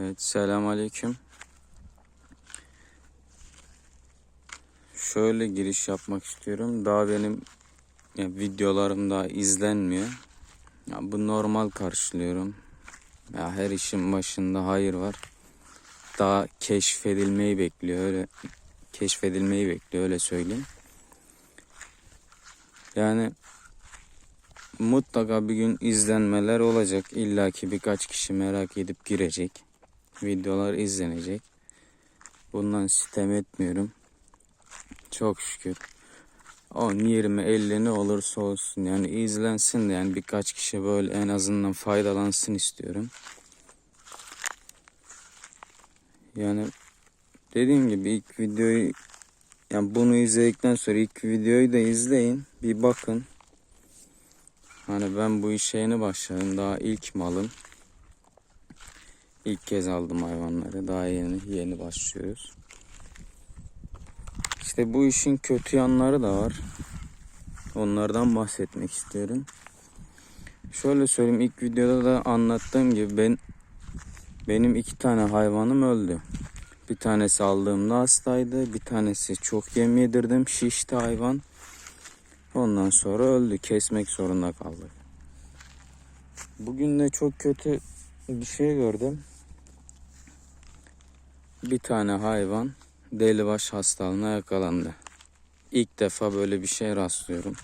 Evet, selam aleyküm. Şöyle giriş yapmak istiyorum. Daha benim ya, videolarım daha izlenmiyor. Ya, bu normal karşılıyorum. Ya, her işin başında hayır var. Daha keşfedilmeyi bekliyor öyle keşfedilmeyi bekliyor öyle söyleyeyim. Yani mutlaka bir gün izlenmeler olacak. İlla ki birkaç kişi merak edip girecek. Videolar izlenecek. Bundan sitem etmiyorum. Çok şükür. 10, 20, 50 ne olursa olsun. Yani izlensin de yani birkaç kişi böyle en azından faydalansın istiyorum. Yani dediğim gibi ilk videoyu yani bunu izledikten sonra ilk videoyu da izleyin. Bir bakın. Hani ben bu işe yeni başladım. Daha ilk malım. İlk kez aldım hayvanları. Daha yeni yeni başlıyoruz. İşte bu işin kötü yanları da var. Onlardan bahsetmek istiyorum. Şöyle söyleyeyim ilk videoda da anlattığım gibi ben benim iki tane hayvanım öldü. Bir tanesi aldığımda hastaydı. Bir tanesi çok yem yedirdim. Şişti hayvan. Ondan sonra öldü. Kesmek zorunda kaldık. Bugün de çok kötü bir şey gördüm. Bir tane hayvan delibaş hastalığına yakalandı. İlk defa böyle bir şey rastlıyorum.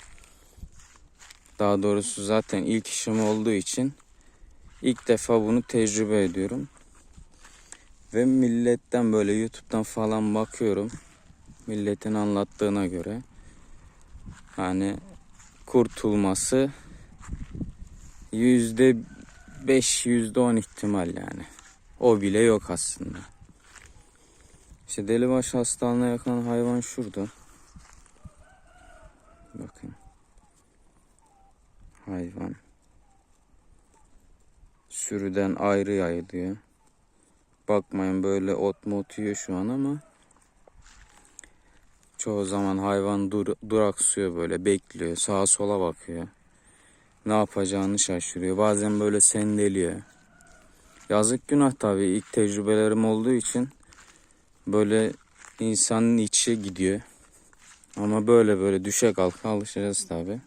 Daha doğrusu zaten ilk işim olduğu için ilk defa bunu tecrübe ediyorum. Ve milletten böyle YouTube'dan falan bakıyorum. Milletin anlattığına göre hani kurtulması yüzde beş yüzde on ihtimal yani. O bile yok aslında. İşte delibaş hastalığına yakın hayvan şurada. Bakın. Hayvan. Sürüden ayrı yayılıyor. Bakmayın böyle ot mot yiyor şu an ama çoğu zaman hayvan dur, duraksıyor böyle bekliyor sağa sola bakıyor. Ne yapacağını şaşırıyor. Bazen böyle sendeliyor. Yazık günah tabii ilk tecrübelerim olduğu için böyle insanın içi gidiyor. Ama böyle böyle düşe kalka alışacağız tabii.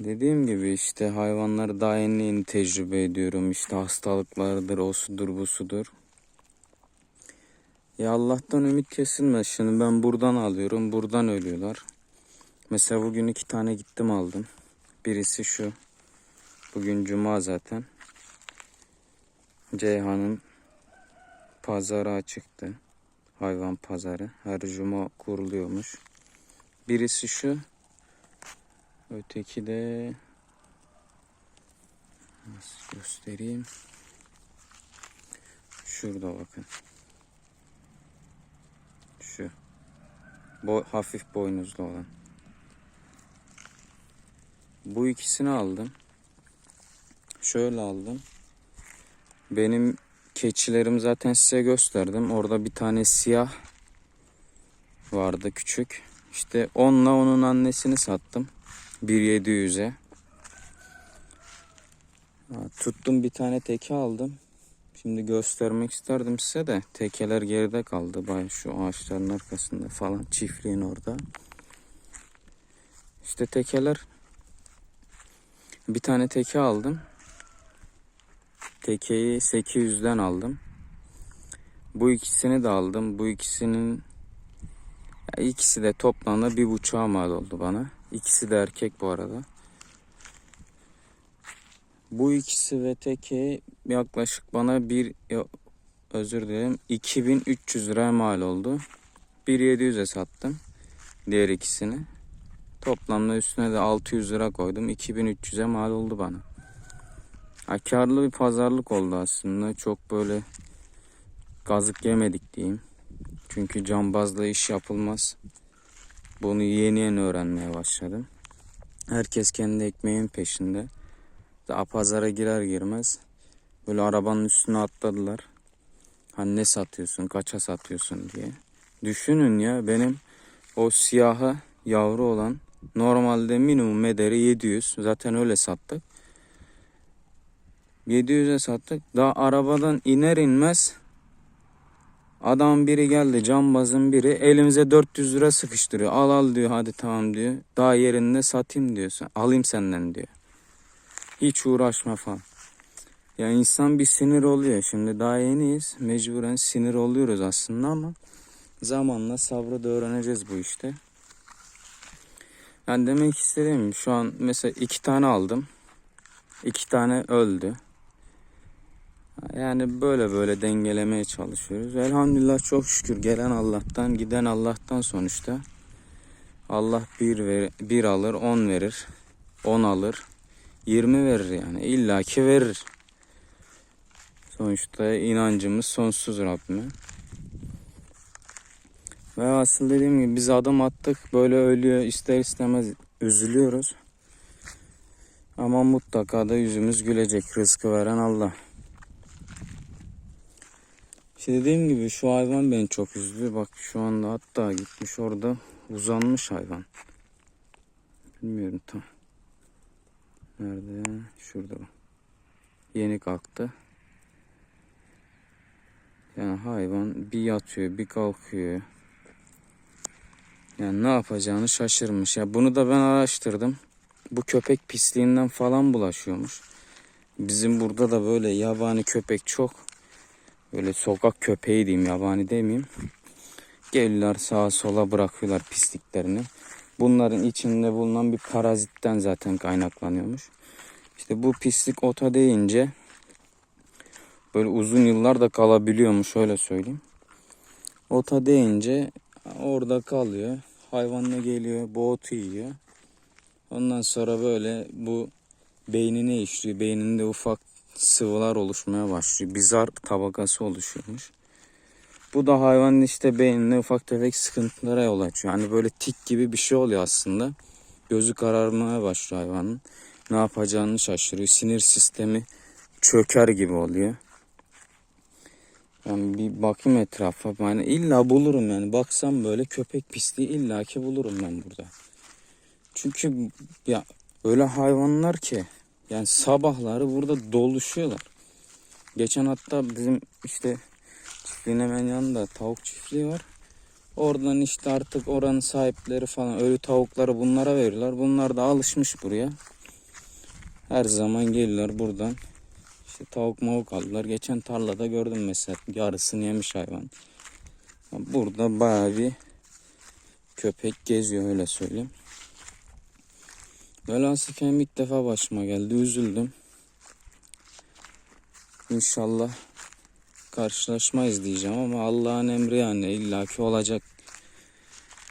Dediğim gibi işte hayvanları daha yeni yeni tecrübe ediyorum. İşte hastalıklardır, o sudur, bu sudur. Ya Allah'tan ümit kesilmez. Şimdi ben buradan alıyorum, buradan ölüyorlar. Mesela bugün iki tane gittim aldım. Birisi şu. Bugün cuma zaten. Ceyhan'ın pazarı açıktı. Hayvan pazarı. Her cuma kuruluyormuş. Birisi şu. Öteki de nasıl göstereyim? Şurada bakın. Şu. Bo hafif boynuzlu olan. Bu ikisini aldım. Şöyle aldım. Benim keçilerim zaten size gösterdim. Orada bir tane siyah vardı küçük. İşte onunla onun annesini sattım. 1700'e. Tuttum bir tane teke aldım. Şimdi göstermek isterdim size de tekeler geride kaldı. Bay şu ağaçların arkasında falan çiftliğin orada. İşte tekeler bir tane teke aldım. Tekeyi 800'den aldım. Bu ikisini de aldım. Bu ikisinin ikisi de toplamda bir buçuğa mal oldu bana. İkisi de erkek bu arada. Bu ikisi ve teke yaklaşık bana bir özür dilerim 2300 lira mal oldu. 1700'e sattım diğer ikisini. Toplamda üstüne de 600 lira koydum. 2300'e mal oldu bana. Ha, bir pazarlık oldu aslında. Çok böyle gazık yemedik diyeyim. Çünkü cambazla iş yapılmaz. Bunu yeni yeni öğrenmeye başladım. Herkes kendi ekmeğin peşinde. Daha pazara girer girmez böyle arabanın üstüne atladılar. Hani ne satıyorsun, kaça satıyorsun diye. Düşünün ya benim o siyahı yavru olan normalde minimum ederi 700. Zaten öyle sattık. 700'e sattık. Daha arabadan iner inmez adam biri geldi cambazın biri elimize 400 lira sıkıştırıyor. Al al diyor hadi tamam diyor. Daha yerinde satayım diyorsun. Alayım senden diyor. Hiç uğraşma falan. Ya insan bir sinir oluyor. Şimdi daha yeniyiz. Mecburen sinir oluyoruz aslında ama zamanla sabrı da öğreneceğiz bu işte. Yani demek istediğim şu an mesela iki tane aldım. İki tane öldü. Yani böyle böyle dengelemeye çalışıyoruz. Elhamdülillah çok şükür gelen Allah'tan giden Allah'tan sonuçta. Allah bir, ver, bir alır on verir. On alır. 20 verir yani. İlla ki verir. Sonuçta inancımız sonsuz Rabbime. Ve asıl dediğim gibi biz adım attık. Böyle ölüyor ister istemez üzülüyoruz. Ama mutlaka da yüzümüz gülecek. Rızkı veren Allah. İşte dediğim gibi şu hayvan beni çok üzdü. Bak şu anda hatta gitmiş orada uzanmış hayvan. Bilmiyorum tam. Nerede? Şurada bak. Yeni kalktı. Yani hayvan bir yatıyor bir kalkıyor. Yani ne yapacağını şaşırmış. Ya bunu da ben araştırdım. Bu köpek pisliğinden falan bulaşıyormuş. Bizim burada da böyle yabani köpek çok. Böyle sokak köpeği diyeyim yabani demeyeyim. Gelirler sağa sola bırakıyorlar pisliklerini. Bunların içinde bulunan bir parazitten zaten kaynaklanıyormuş. İşte bu pislik ota değince böyle uzun yıllar da kalabiliyormuş öyle söyleyeyim. Ota değince orada kalıyor. Hayvanla geliyor, bu otu yiyor. Ondan sonra böyle bu beynine işliyor. Beyninde ufak sıvılar oluşmaya başlıyor. Bir zar tabakası oluşuyormuş. Bu da hayvanın işte beyninde ufak tefek sıkıntılara yol açıyor. Hani böyle tik gibi bir şey oluyor aslında. Gözü kararmaya başlıyor hayvanın. Ne yapacağını şaşırıyor. Sinir sistemi çöker gibi oluyor. Yani bir bakayım etrafa. Yani illa bulurum yani. Baksam böyle köpek pisliği illaki bulurum ben burada. Çünkü ya öyle hayvanlar ki yani sabahları burada doluşuyorlar. Geçen hatta bizim işte çiftliğin hemen yanında tavuk çiftliği var. Oradan işte artık oranın sahipleri falan ölü tavukları bunlara veriyorlar. Bunlar da alışmış buraya. Her zaman gelirler buradan. İşte tavuk mavuk aldılar. Geçen tarlada gördüm mesela yarısını yemiş hayvan. Burada bayağı bir köpek geziyor öyle söyleyeyim. Velhasıl kelam ilk defa başıma geldi. Üzüldüm. İnşallah karşılaşmayız diyeceğim ama Allah'ın emri yani illaki olacak.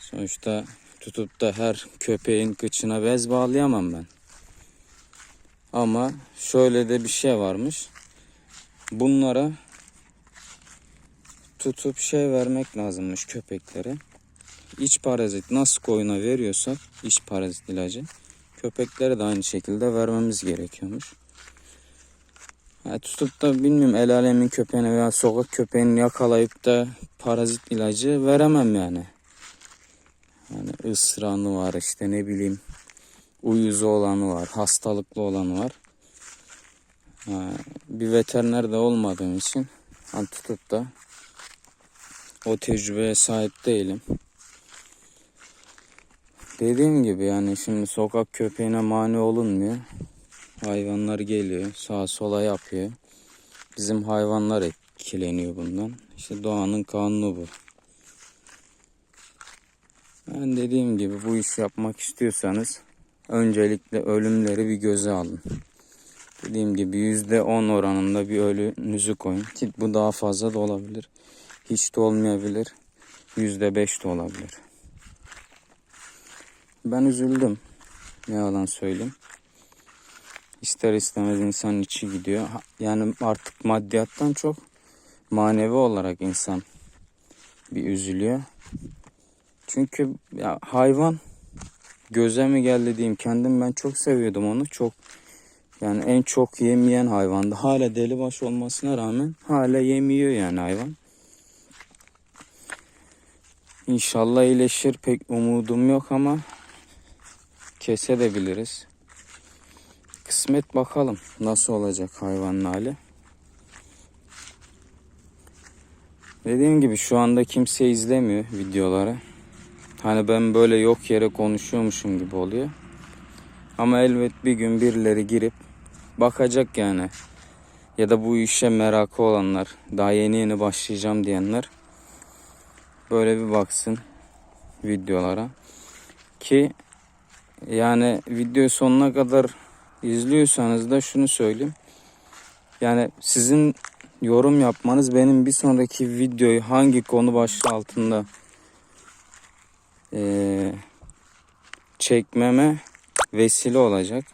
Sonuçta tutup da her köpeğin kıçına bez bağlayamam ben. Ama şöyle de bir şey varmış. Bunlara tutup şey vermek lazımmış köpeklere. İç parazit nasıl koyuna veriyorsak iç parazit ilacı köpeklere de aynı şekilde vermemiz gerekiyormuş. Yani tutup da bilmiyorum el alemin köpeğine veya sokak köpeğini yakalayıp da parazit ilacı veremem yani. Yani ısranı var işte ne bileyim uyuzu olanı var, hastalıklı olanı var. Ha, bir veteriner de olmadığım için hani tutup da o tecrübeye sahip değilim. Dediğim gibi yani şimdi sokak köpeğine mani olunmuyor. Hayvanlar geliyor, sağa sola yapıyor. Bizim hayvanlar etkileniyor bundan. İşte doğanın kanunu bu. Ben dediğim gibi bu iş yapmak istiyorsanız öncelikle ölümleri bir göze alın. Dediğim gibi yüzde on oranında bir ölünüzü koyun. Ki bu daha fazla da olabilir. Hiç de olmayabilir. Yüzde beş de olabilir. Ben üzüldüm. Ne yalan söyleyeyim. İster istemez insan içi gidiyor. Yani artık maddiyattan çok manevi olarak insan bir üzülüyor. Çünkü ya hayvan göze mi geldi diyeyim kendim ben çok seviyordum onu. Çok yani en çok yemeyen hayvandı. Hala deli baş olmasına rağmen hala yemiyor yani hayvan. İnşallah iyileşir pek umudum yok ama kesebiliriz. Kısmet bakalım nasıl olacak hayvanın hali. Dediğim gibi şu anda kimse izlemiyor videoları. Hani ben böyle yok yere konuşuyormuşum gibi oluyor. Ama elbet bir gün birileri girip bakacak yani. Ya da bu işe merakı olanlar, daha yeni yeni başlayacağım diyenler böyle bir baksın videolara. Ki yani video sonuna kadar izliyorsanız da şunu söyleyeyim. Yani sizin yorum yapmanız benim bir sonraki videoyu hangi konu başlığı altında eee, çekmeme vesile olacak.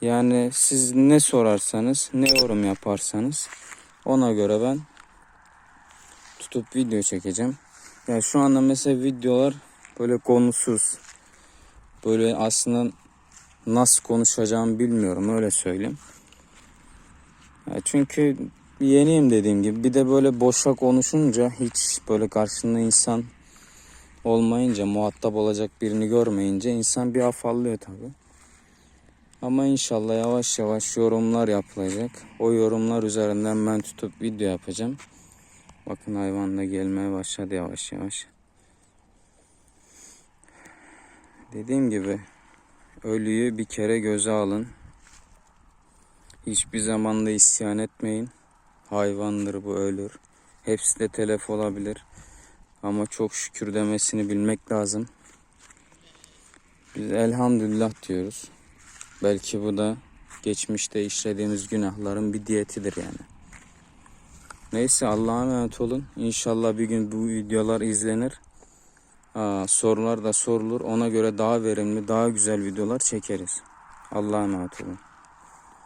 Yani siz ne sorarsanız, ne yorum yaparsanız ona göre ben tutup video çekeceğim. Yani şu anda mesela videolar böyle konusuz. Böyle aslında nasıl konuşacağımı bilmiyorum öyle söyleyeyim. Çünkü yeniyim dediğim gibi. Bir de böyle boşa konuşunca hiç böyle karşında insan olmayınca, muhatap olacak birini görmeyince insan bir afallıyor tabii. Ama inşallah yavaş yavaş yorumlar yapılacak. O yorumlar üzerinden ben tutup video yapacağım. Bakın hayvan da gelmeye başladı yavaş yavaş. Dediğim gibi ölüyü bir kere göze alın. Hiçbir zaman da isyan etmeyin. Hayvandır bu ölür. Hepsi de telef olabilir. Ama çok şükür demesini bilmek lazım. Biz elhamdülillah diyoruz. Belki bu da geçmişte işlediğimiz günahların bir diyetidir yani. Neyse Allah'a emanet olun. İnşallah bir gün bu videolar izlenir. Sorular da sorulur. Ona göre daha verimli, daha güzel videolar çekeriz. Allah'a emanet olun.